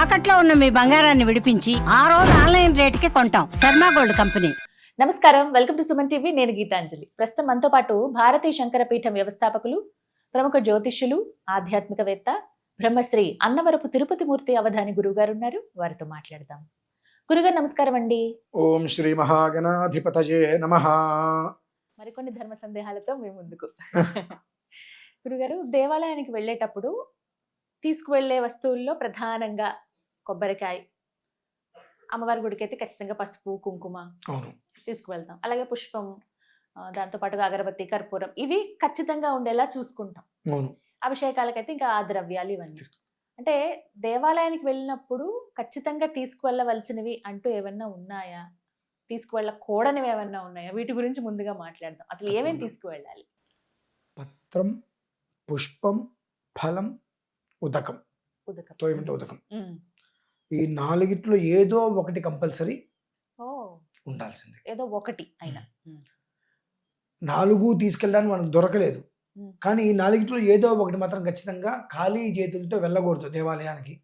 తాకట్లో ఉన్న మీ బంగారాన్ని విడిపించి ఆ రోజు ఆన్లైన్ రేటుకి కొంటాం. Sharma gold company. నమస్కారం. Welcome to Suman TV. నేను గీతాంజలి. ప్రస్తుతం మనతో పాటు భారతీయ శంకరపీఠం వ్యవస్థాపకులు ప్రముఖ జ్యోతిష్యులు ఆధ్యాత్మికవేత్త బ్రహ్మశ్రీ అన్నవరపు తిరుపతి మూర్తి అవధాని గురువు గారు ఉన్నారు. వారితో మాట్లాడదాం. గురుగారు నమస్కారం అండి. ఓం శ్రీ మహాగణాధిపతయే నమ. మరికొన్ని ధర్మ సందేహాలతో మేము ముందుకు. గురుగారు దేవాలయానికి వెళ్ళేటప్పుడు తీసుకువెళ్ళే వస్తువుల్లో ప్రధానంగా కొబ్బరికాయ అమ్మవారి గుడికి అయితే ఖచ్చితంగా పసుపు కుంకుమ తీసుకువెళ్తాం. అలాగే పుష్పం దాంతో పాటుగా అగరబత్తి కర్పూరం ఇవి ఖచ్చితంగా ఉండేలా చూసుకుంటాం. అభిషేకాలకైతే ఇంకా ఆ ద్రవ్యాలు ఇవన్నీ అంటే దేవాలయానికి వెళ్ళినప్పుడు ఖచ్చితంగా తీసుకువెళ్ళవలసినవి అంటూ ఏమన్నా ఉన్నాయా? తీసుకువెళ్ళకూడనివి ఏమన్నా ఉన్నాయా? వీటి గురించి ముందుగా మాట్లాడదాం. అసలు ఏమేమి. తీసుకువెళ్ళాలి? పత్రం పుష్పం ఫలం ఉదకం. ఉదకం. ఉదకం. ఈ నాలుగిట్లో ఏదో ఒకటి కంపల్సరీ ఉండాల్సిందే. ఏదో ఒకటి అయినా. నాలుగు తీసుకెళ్ళడానికి మనకు దొరకలేదు. కానీ ఈ నాలుగిట్లో ఏదో ఒకటి మాత్రం ఖచ్చితంగా ఖాళీ చేతులతో వెళ్ళకూడదు దేవాలయానికి.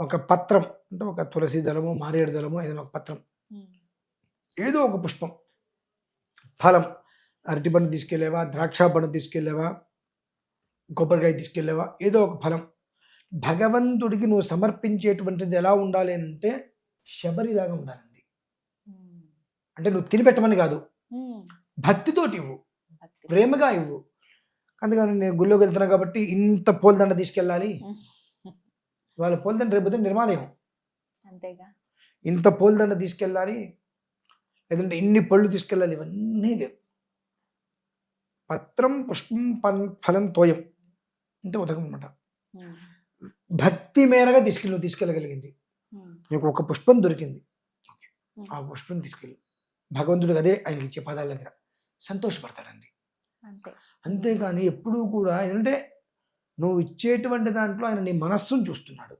ఒక పత్రం అంటే ఒక తులసి దళము మారేడు దళము ఏదైనా ఒక పత్రం. ఏదో ఒక పుష్పం. ఫలం. అరటి పండు తీసుకెళ్ళావా ద్రాక్ష పండు తీసుకెళ్ళావా కొబ్బరికాయ తీసుకెళ్ళావా ఏదో ఒక ఫలం. భగవంతుడికి నువ్వు సమర్పించేటువంటిది ఎలా ఉండాలి అంటే శబరిలాగా ఉండాలండి. అంటే నువ్వు తినిపెట్టమని కాదు. భక్తితోటి ఇవ్వు. ప్రేమగా ఇవ్వు. అందుకని నేను గుళ్ళోకి వెళ్తున్నా కాబట్టి ఇంత పూలదండ తీసుకెళ్ళాలి. వాళ్ళ పూలదండ రేపు నిర్మాలయం. అంతేగా. ఇంత పూలదండ తీసుకెళ్ళాలి. లేదంటే ఇన్ని పళ్ళు తీసుకెళ్ళాలి. ఇవన్నీ లేవు. పత్రం పుష్పం ఫలం తోయం. అంటే ఉదకం అనమాట. భక్తి మేరగా తీసుకెళ్ళి నువ్వు తీసుకెళ్ళగలిగింది ఉమ్. నీకు ఒక పుష్పం దొరికింది ఉమ్. ఆ పుష్పం తీసుకెళ్ళి భగవంతుడికి అదే ఆయనకి ఇచ్చే పదాల దగ్గర సంతోషపడతాడండి అంతే అంతేగాని ఎప్పుడూ కూడా ఏంటంటే నువ్వు ఇచ్చేటువంటి దాంట్లో ఆయన నీ మనస్సును చూస్తున్నాడు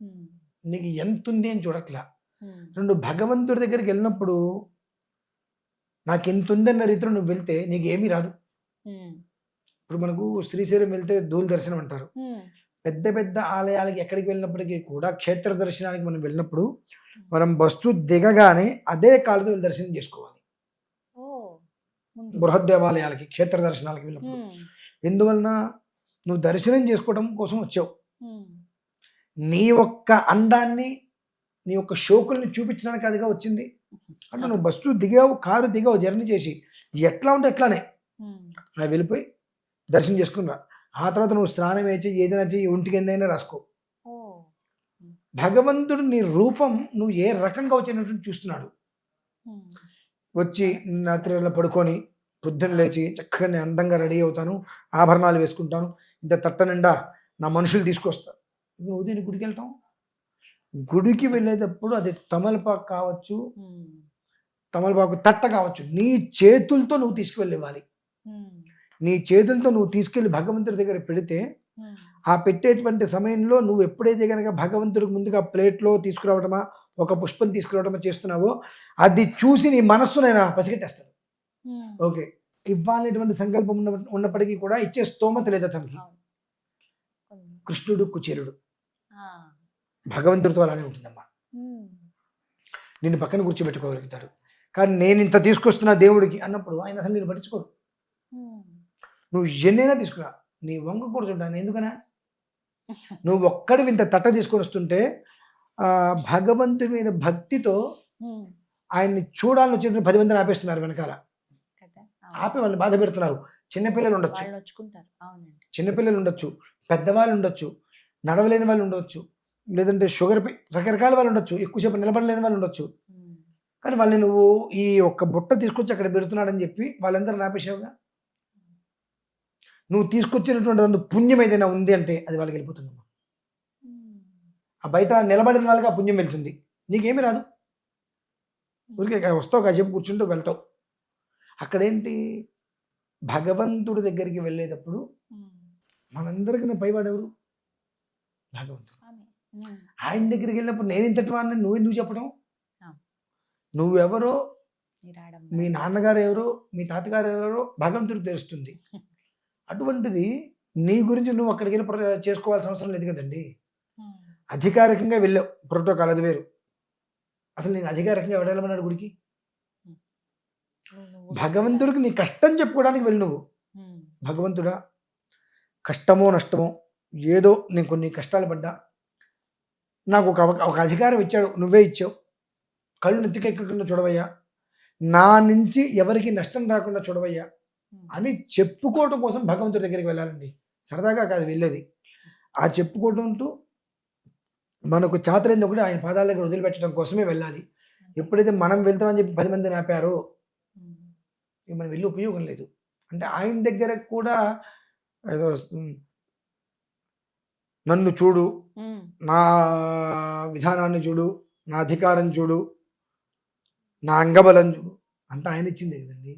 ఉమ్. నీకు ఎంత ఉంది అని చూడట్లా. రెండు భగవంతుడి దగ్గరికి వెళ్ళినప్పుడు నాకు ఎంత ఉందన్న రీతిలో నువ్వు వెళ్తే నీకు ఏమీ రాదు. ఇప్పుడు మనకు శ్రీశైలం వెళ్తే ధూళి దర్శనం అంటారు. పెద్ద పెద్ద ఆలయాలకి ఎక్కడికి వెళ్ళినప్పటికీ కూడా క్షేత్ర దర్శనానికి మనం వెళ్ళినప్పుడు మనం బస్సు దిగగానే అదే కాళ్ళతో వెళ్ళి దర్శనం చేసుకోవాలి. బృహత్ దేవాలయాలకి క్షేత్ర దర్శనాలకి వెళ్ళినప్పుడు. ఎందువలన నువ్వు దర్శనం చేసుకోవడం కోసం వచ్చావు. నీ యొక్క అందాన్ని నీ యొక్క షోకుల్ని చూపించడానికి అదిగా వచ్చింది అంటే నువ్వు బస్సు దిగావు కారు దిగావు జర్నీ చేసి ఎట్లా ఉంటే ఎట్లానే. అలా వెళ్ళిపోయి దర్శనం చేసుకుని రా ఆ తర్వాత నువ్వు స్నానం వేసి ఏదైనా చెయ్యి ఒంటికి ఎందైనా రాసుకో భగవంతుడు నీ రూపం నువ్వు ఏ రకంగా వచ్చినట్టు చూస్తున్నాడు. వచ్చి రాత్రి పడుకొని పొద్దున్న లేచి చక్కగా నేను అందంగా రెడీ అవుతాను ఆభరణాలు వేసుకుంటాను ఇంత తట్ట నిండా నా మనుషులు తీసుకొస్తా నువ్వు దీని గుడికి వెళ్తాం గుడికి వెళ్ళేటప్పుడు అది తమలపాకు కావచ్చు. తమలపాకు తట్ట కావచ్చు నీ చేతులతో నువ్వు తీసుకువెళ్ళివ్వాలి. నీ చేతులతో నువ్వు తీసుకెళ్ళి భగవంతుడి దగ్గర పెడితే. ఆ పెట్టేటువంటి సమయంలో నువ్వు ఎప్పుడైతే కనుక భగవంతుడికి ముందుగా ప్లేట్లో తీసుకురావడమా ఒక పుష్పం తీసుకురావడమా చేస్తున్నావో అది చూసి నీ మనస్సునైనా పసిగట్టేస్తాడు ఉమ్. ఓకే ఇవ్వాలనేటువంటి సంకల్పం ఉన్న ఉన్నప్పటికీ కూడా ఇచ్చే స్తోమత లేదు అతనికి. కృష్ణుడు కుచేరుడు. భగవంతుడితో అలానే ఉంటుందమ్మా ఉమ్. నిన్ను పక్కన కూర్చోబెట్టుకోగలుగుతాడు కానీ నేను ఇంత తీసుకొస్తున్నా దేవుడికి అన్నప్పుడు ఆయన అసలు నేను పట్టించుకోడు ఉమ్. నువ్వు ఎన్నైనా తీసుకురా. నీ వంక కూర్చుంటాను ఎందుకనా? నువ్వు ఒక్కడి ఇంత తట్ట తీసుకొని వస్తుంటే ఆ భగవంతుడి మీద భక్తితో. ఆయన్ని చూడాలని వచ్చిన పది మందిని ఆపేస్తున్నారు వెనకాల. ఆపి వాళ్ళని బాధ పెడుతున్నారు. చిన్నపిల్లలు ఉండొచ్చు. చిన్నపిల్లలు ఉండొచ్చు. పెద్దవాళ్ళు ఉండొచ్చు. నడవలేని వాళ్ళు ఉండొచ్చు. లేదంటే షుగర్ రకరకాల వాళ్ళు ఉండొచ్చు. ఎక్కువసేపు నిలబడలేని వాళ్ళు ఉండొచ్చు. కానీ వాళ్ళని నువ్వు ఈ ఒక్క బుట్ట తీసుకొచ్చి అక్కడ పెడుతున్నాడని చెప్పి వాళ్ళందరూ ఆపేసావుగా? నువ్వు తీసుకొచ్చినటువంటి అందు పుణ్యం ఏదైనా ఉంది అంటే అది వాళ్ళకి వెళ్ళిపోతుందమ్మా. ఆ బయట నిలబడిన వాళ్ళకి ఆ పుణ్యం వెళ్తుంది. నీకేమీ రాదు. ఊరికే వస్తావు కాసేపు కూర్చుంటూ వెళ్తావు. అక్కడేంటి? భగవంతుడి దగ్గరికి వెళ్ళేటప్పుడు. మనందరికీ పైవాడు ఎవరు భగవంతుడు. ఆయన దగ్గరికి వెళ్ళినప్పుడు నేను ఇంతటి వాడిని నువ్వు ఎందుకు చెప్పడం. నువ్వెవరో. మీ నాన్నగారు ఎవరో? మీ తాతగారు ఎవరో? భగవంతుడికి తెలుస్తుంది. అటువంటిది నీ గురించి నువ్వు అక్కడికి వెళ్ళి చేసుకోవాల్సిన అవసరం లేదు కదండి. అధికారికంగా వెళ్ళావు. ప్రోటోకాల్ అది వేరు. అసలు నేను అధికారికంగా వెళ్ళమన్నాడు గుడికి? భగవంతుడికి నీ కష్టం చెప్పుకోవడానికి వెళ్ళి నువ్వు. భగవంతుడా కష్టమో నష్టమో ఏదో నేను కొన్ని కష్టాలు పడ్డా. నాకు ఒక ఒక అధికారం ఇచ్చాడు. నువ్వే ఇచ్చావు. కళ్ళు నెత్తికెక్కకుండా చూడవయ్యా. నా నుంచి ఎవరికి నష్టం రాకుండా చూడవయ్యా. అని చెప్పుకోవటం కోసం భగవంతుడి దగ్గరికి వెళ్ళాలండి. సరదాగా కాదు వెళ్ళేది. ఆ చెప్పుకోవటంతో మనకు చాతరైంది ఒకటి ఆయన పాదాల దగ్గర వదిలిపెట్టడం కోసమే వెళ్ళాలి. ఎప్పుడైతే మనం వెళ్తామని చెప్పి పది మంది నాపారో మనం వెళ్ళి ఉపయోగం లేదు. అంటే ఆయన దగ్గర కూడా ఏదో నన్ను చూడు నా విధానాన్ని చూడు నా అధికారం చూడు నా అంగబలం చూడు. అంతా ఆయన ఇచ్చిందే కదండి.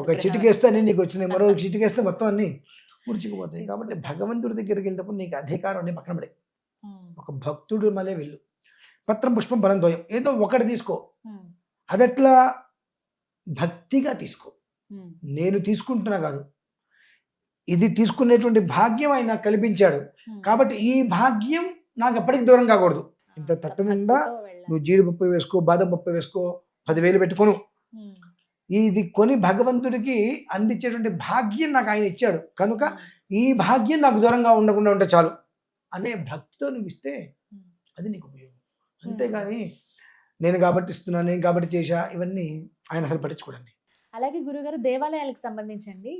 ఒక. చిటికేస్తే అన్ని నీకు వచ్చినాయి మరో చిటికేస్తే మొత్తం అన్ని ముడిచిపోతాయి కాబట్టి భగవంతుడి దగ్గరికి వెళ్ళినప్పుడు నీకు అధికారం అన్ని పక్కన పడే ఉమ్, ఒక భక్తుడు మళ్ళీ వెళ్ళు. పత్రం పుష్పం బలం ద్వయం ఏదో ఒకటి తీసుకో. ఉమ్, అదట్లా? భక్తిగా తీసుకో. ఉమ్, నేను తీసుకుంటున్నా కాదు. ఇది తీసుకునేటువంటి భాగ్యం ఆయన కల్పించాడు. కాబట్టి ఈ భాగ్యం నాకు ఎప్పటికి దూరం కాకూడదు. ఇంత తట్టు నిండా. నువ్వు జీడిపప్పు వేసుకో బాదం పప్పు వేసుకో పదివేలు పెట్టుకోను. ఇది కొని భగవంతుడికి అందించేటువంటి భాగ్యం నాకు ఆయన ఇచ్చాడు. కనుక ఈ భాగ్యం నాకు దూరంగా ఉండకుండా ఉంటే చాలు అనే భక్తితో నువ్వు ఇస్తే ఉమ్. అది నీకు ఉపయోగం. అంతేగాని నేను కాబట్టి ఇస్తున్నాను నేను కాబట్టి చేశా ఇవన్నీ ఆయన అసలు పట్టించుకోడండి. అలాగే గురుగారు దేవాలయాలకు సంబంధించండి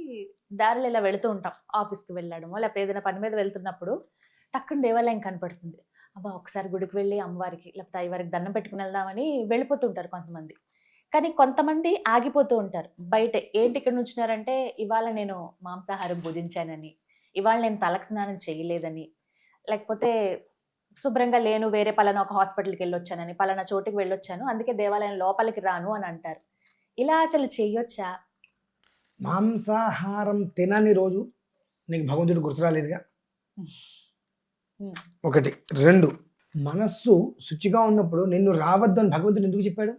దారిలో ఇలా వెళుతూ ఉంటాం. ఆఫీస్కి వెళ్ళడమో లేకపోతే ఏదైనా పని మీద వెళ్తున్నప్పుడు టక్కున దేవాలయం కనపడుతుంది. అబ్బా ఒకసారి గుడికి వెళ్ళి అమ్మవారికి లేకపోతే అయ్యవారికి దండం పెట్టుకుని వెళ్దామని వెళ్ళిపోతుంటారు కొంతమంది. కానీ కొంతమంది ఆగిపోతూ ఉంటారు. బయట ఏంటి ఇక్కడ నుంచున్నారంటే ఇవాళ నేను మాంసాహారం భుజించానని ఇవాళ నేను తలకు స్నానం చేయలేదని లేకపోతే శుభ్రంగా లేను వేరే పలానా ఒక హాస్పిటల్కి వెళ్ళొచ్చానని పలానా చోటుకి వెళ్ళొచ్చాను అందుకే దేవాలయం లోపలికి రాను అని అంటారు. ఇలా అసలు చెయ్యొచ్చా మాంసాహారం తినని రోజు నీకు భగవంతుడు గుర్తురాలేదుగా. ఒకటి. రెండు. మనస్సు శుచిగా ఉన్నప్పుడు నిన్ను రావద్దు అని భగవంతుడు ఎందుకు చెప్పాడు?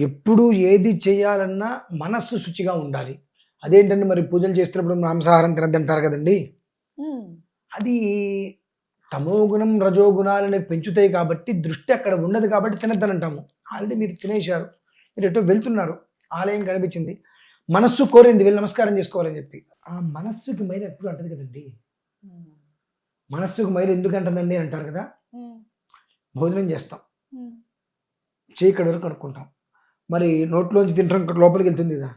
ఎప్పుడు ఏది చేయాలన్నా మనస్సు శుచిగా ఉండాలి. అదేంటంటే మరి పూజలు చేస్తున్నప్పుడు మాంసాహారం తినద్దంటారు కదండి. అది తమోగుణం రజోగుణాలని పెంచుతాయి కాబట్టి దృష్టి అక్కడ ఉండదు కాబట్టి తినద్దనంటాము ఆల్రెడీ మీరు తినేశారు. మీరు ఎటో వెళ్తున్నారు. ఆలయం కనిపించింది. మనస్సు కోరింది. వెళ్ళి నమస్కారం చేసుకోవాలని చెప్పి. ఆ మనస్సుకి మైలు ఎప్పుడు అంటది కదండి. మనస్సుకు మైలు ఎందుకు అంటుందండి అంటారు కదా. భోజనం చేస్తాం. చీకటి వరకు అనుకుంటాం. మరి నోట్లోంచి తింటాం లోపలికి వెళ్తుంది కదా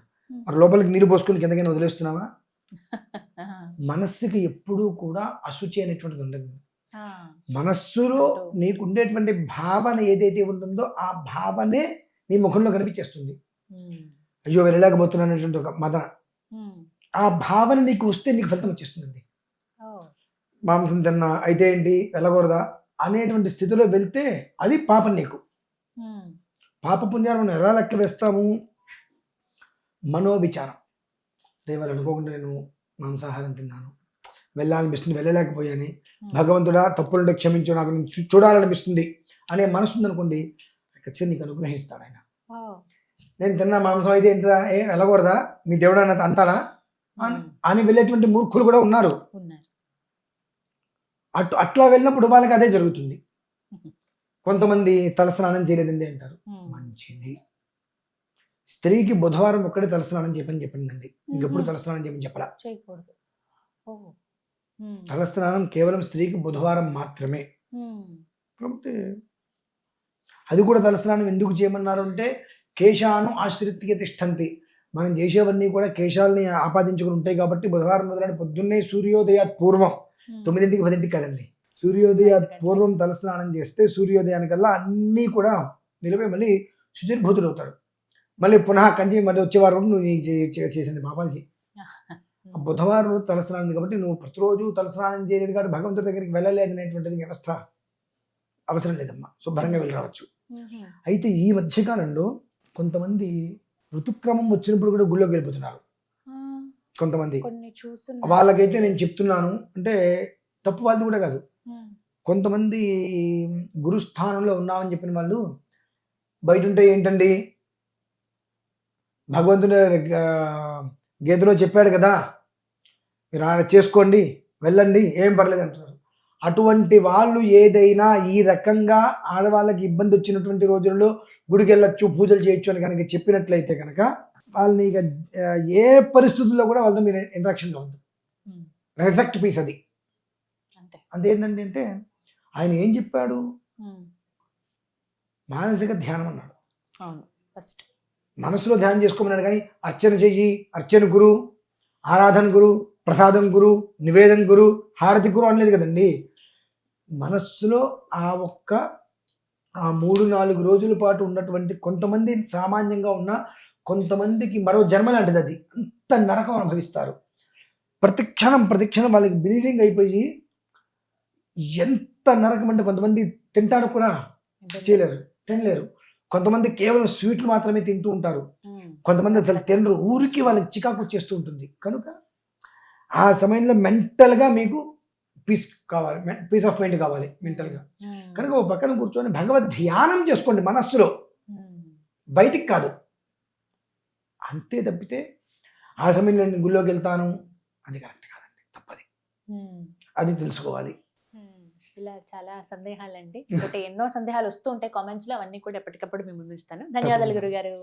మరి లోపలికి నీళ్ళు పోసుకొని కిందకైనా వదిలేస్తున్నావా. మనస్సుకి ఎప్పుడూ కూడా అశుచి అనేటువంటిది ఉండదు. మనస్సులో నీకు ఉండేటువంటి భావన ఏదైతే ఉంటుందో ఆ భావనే నీ ముఖంలో కనిపించేస్తుంది. అయ్యో వెళ్ళలేకపోతున్నాను అనేటువంటి ఒక మదన. ఆ భావన నీకు వస్తే నీకు ఫలితం వచ్చేస్తుందండి. ఓ. మాంసం తిన్నా అయితే ఏంటి? వెళ్ళకూడదా? అనేటువంటి స్థితిలో వెళ్తే అది పాపం నీకు. ఉమ్. పాప పుణ్యాలు మనం ఎలా లెక్క వేస్తాము? మనోవిచారం. రేవాళ్ళు అనుకోకుండా నేను మాంసాహారం తిన్నాను. వెళ్ళాలనిపిస్తుంది వెళ్ళలేకపోయాను. భగవంతుడా తప్పులుంటే క్షమించు నాకు చూడాలనిపిస్తుంది అనే మనసు ఉందనుకోండి ఖచ్చితంగా నీకు అనుగ్రహిస్తాడు ఆయన. నేను తిన్న మాంసం అయితే ఎంత ఏ వెళ్ళకూడదా? మీ దేవుడు అన్నది అంటాడా అని వెళ్ళేటువంటి మూర్ఖులు కూడా ఉన్నారు. ఉన్నారు. అటు అట్లా వెళ్ళినప్పుడు వాళ్ళకి అదే జరుగుతుంది. కొంతమంది తలస్నానం చేయలేదండి అంటారు. మంచిది స్త్రీకి బుధవారం ఒక్కడే తలస్నానం చెప్పని చెప్పిందండి ఇంకెప్పుడు. తలస్నానం చేయమని చెప్పరా చేయకూడదు. తలస్నానం కేవలం స్త్రీకి బుధవారం మాత్రమే. కాబట్టి అది కూడా తలస్నానం ఎందుకు చేయమన్నారు అంటే కేశాను ఆశ్రిత్య తిష్టంతి మనం చేసేవన్నీ కూడా కేశాలని ఆపాదించుకుని ఉంటాయి కాబట్టి బుధవారం మొదలైన పొద్దున్నే సూర్యోదయాత్ పూర్వం. తొమ్మిదింటికి పదింటికి కదండి సూర్యోదయాత్ పూర్వం తలస్నానం చేస్తే సూర్యోదయానికల్లా అన్నీ కూడా నిలబడి మళ్ళీ శుచిర్భూతుడు అవుతాడు. మళ్ళీ పునః కంచి మళ్ళీ వచ్చే వారం నువ్వు ఈ చే- చే- చేసిన పాపాలు చేయి ఆ బుధవారం రోజు తలస్నానం కాబట్టి నువ్వు ప్రతిరోజు తలస్నానం చేయలేదు కాబట్టి భగవంతుడి దగ్గరికి వెళ్ళలేదు అనేటువంటిది వ్యవస్థ. అవసరం లేదమ్మా. శుభ్రంగా వెళ్ళి రావచ్చు. అయితే ఈ మధ్యకాలంలో కొంతమంది ఋతుక్రమం వచ్చినప్పుడు కూడా గుళ్ళోకి వెళ్ళిపోతున్నారు. కొంతమంది. వాళ్ళకైతే నేను చెప్తున్నాను. అంటే తప్పు వాళ్ళది కూడా కాదు. కొంతమంది గురుస్థానంలో ఉన్నామని చెప్పిన వాళ్ళు బయట ఉంటే ఏంటండి భగవంతుడు గీతలో చెప్పాడు కదా? మీరు ఆయన చేసుకోండి వెళ్ళండి ఏం పర్లేదు అంటున్నారు. అటువంటి వాళ్ళు ఏదైనా ఈ రకంగా ఆడవాళ్ళకి ఇబ్బంది వచ్చినటువంటి రోజుల్లో గుడికి వెళ్ళొచ్చు పూజలు చేయొచ్చు అని కనుక చెప్పినట్లయితే కనుక వాళ్ళని ఇక ఏ పరిస్థితుల్లో కూడా వాళ్ళతో మీరు ఇంటరాక్షన్గా ఉంది ఉమ్, రెజెక్ట్ పీస్ అది. అంటే ఏంటంటే అంటే ఆయన ఏం చెప్పాడు? మానసిక ధ్యానం అన్నాడు. అవును ఫస్ట్ మనసులో ధ్యానం చేసుకోమన్నాడు కానీ అర్చన చెయ్యి అర్చన గురు ఆరాధన గురు ప్రసాదం గురు నివేదన గురు హారతి గురు అనలేదు కదండి. మనస్సులో ఆ ఒక్క ఆ మూడు నాలుగు రోజుల పాటు ఉన్నటువంటి కొంతమంది సామాన్యంగా ఉన్న కొంతమందికి మరో జన్మ లాంటిది అది. అంత నరకం అనుభవిస్తారు. ప్రతి క్షణం ప్రతి క్షణం వాళ్ళకి బ్లీడింగ్ అయిపోయి ఎంత నరకం అంటే కొంతమంది తింటారు కూడా చేయలేరు. తినలేరు. కొంతమంది కేవలం స్వీట్లు మాత్రమే తింటూ ఉంటారు. కొంతమంది అసలు తినరు. ఊరికి వాళ్ళకి చికాకు వచ్చేస్తూ ఉంటుంది. కనుక ఆ సమయంలో మెంటల్గా మీకు పీస్ కావాలి. పీస్ ఆఫ్ మైండ్ కావాలి మెంటల్గా. కనుక ఓ పక్కన కూర్చొని భగవద్ ధ్యానం చేసుకోండి మనస్సులో. బయటికి కాదు. అంతే తప్పితే ఆ సమయంలో నేను గుళ్ళోకి వెళ్తాను. అది కరెక్ట్ కాదండి. తప్పది. అది తెలుసుకోవాలి. ఇలా చాలా సందేహాలండి. ఒకటి ఎన్నో సందేహాలు వస్తూ ఉంటాయి. కామెంట్స్లో అవన్నీ కూడా ఎప్పటికప్పుడు మేము ముందు ఇస్తాను. ధన్యవాదాలు గురుగారు.